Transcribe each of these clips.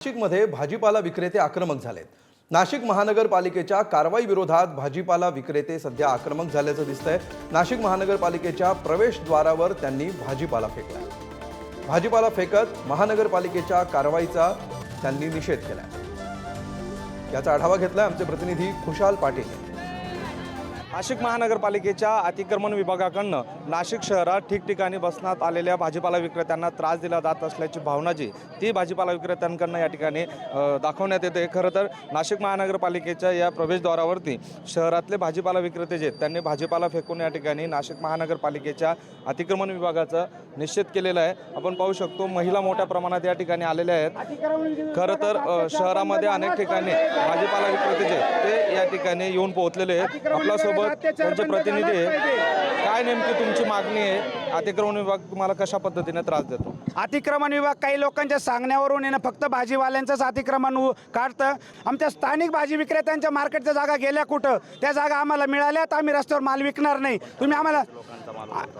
नाशिकमध्ये भाजीपाला विक्रेते आक्रमक झालेत. नाशिक महानगरपालिकेच्या कारवाई विरोधात भाजीपाला विक्रेते सध्या आक्रमक झाल्याचं दिसतंय. नाशिक महानगरपालिकेच्या प्रवेशद्वारावर त्यांनी भाजीपाला फेकला भाजीपाला फेकत महानगरपालिकेच्या कारवाईचा त्यांनी निषेध केला याचा आढावा घेतलाय आमचे प्रतिनिधी खुशाल पाटील. यांनी. नाशिक महानगरपालिकेच्या अतिक्रमण विभागाकडनं नाशिक शहरात ठिकठिकाणी बसण्यात आलेल्या भाजीपाला विक्रेत्यांना त्रास दिला जात असल्याची भावना जी ती भाजीपाला विक्रेत्यांकडनं या ठिकाणी दाखवण्यात येते. खरं तर नाशिक महानगरपालिकेच्या या प्रवेशद्वारावरती शहरातले भाजीपाला विक्रेते जे आहेत त्यांनी भाजीपाला फेकून या ठिकाणी नाशिक महानगरपालिकेच्या अतिक्रमण विभागाचा निश्चित केलेलं आहे. आपण पाहू शकतो महिला मोठ्या प्रमाणात या ठिकाणी आलेल्या आहेत. खरं तर शहरामध्ये अनेक ठिकाणी भाजीपाला विक्रेते जे आहेत, ते या ठिकाणी येऊन पोहोचलेले आहेत. आपल्यासोबत त्यांचे प्रतिनिधी काय नेमकी तुमची मागणी आहे? अतिक्रमण विभाग तुम्हाला कशा पद्धतीने त्रास देतो? अतिक्रमण विभाग काही लोकांच्या सांगण्यावरून ना फक्त भाजीवाल्यांचंच अतिक्रमण काढतं. आमच्या स्थानिक भाजी विक्रेत्यांच्या मार्केटच्या जागा गेल्या कुठं? त्या जागा आम्हाला मिळाल्या तर आम्ही रस्त्यावर माल विकणार नाही. तुम्ही आम्हाला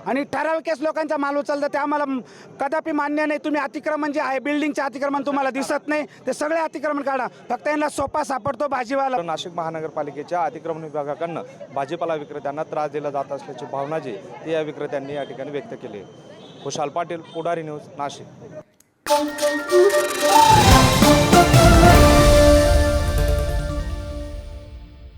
आणि ठराविकच लोकांचा माल उचलतं ते आम्हाला कदापि मान्य नाही. तुम्ही अतिक्रमण जे आहे बिल्डिंगचे अतिक्रमण तुम्हाला दिसत नाही. ते सगळे अतिक्रमण काढा. फक्त यांना सोपा सापडतो भाजीवाला. नाशिक महानगरपालिकेच्या अतिक्रमण विभागाकडनं भाजीपाला विक्रेत्यांना त्रास दिला जात असल्याची भावना जी ते या विक्रेत्यांनी या ठिकाणी व्यक्त केले. खुशाल पाटील पुढारी न्यूज नाशिक.